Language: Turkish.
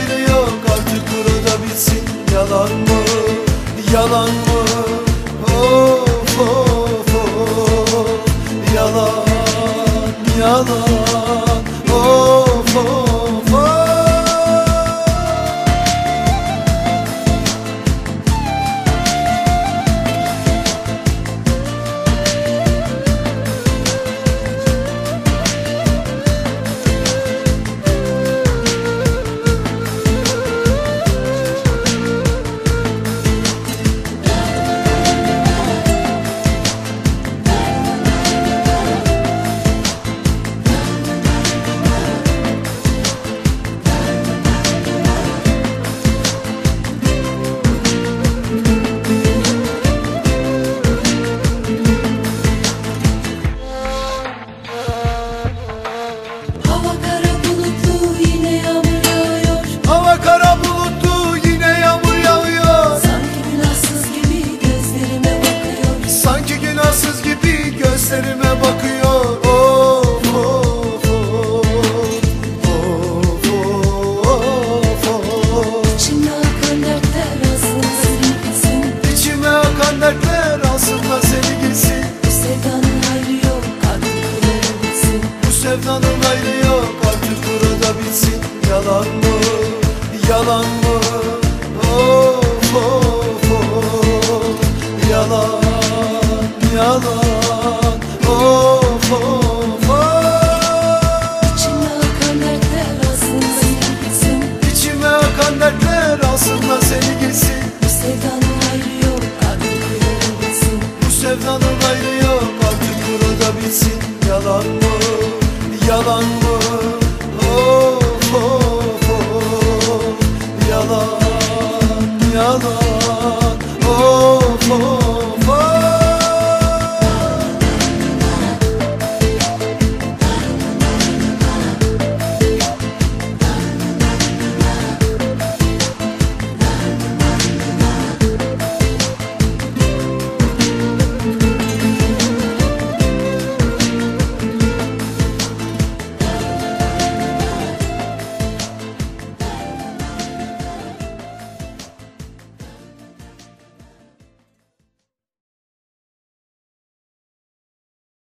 derdi yok artık burada bitsin. Yalan mı, yalan mı, of of. Gözlerime bakıyor. Of of of Of of. Of İçime akan dertler aslında seni gitsin İçime akan dertler aslında seni gitsin Bu sevdanın hayrı yok artık böyle bitsin Bu sevdanın ayrı yok artık burada bitsin Yalan mı, yalan mı? Of of of. Yalan, yalan gitsin yalan mı? Yalan mı? Of of of. Yalan.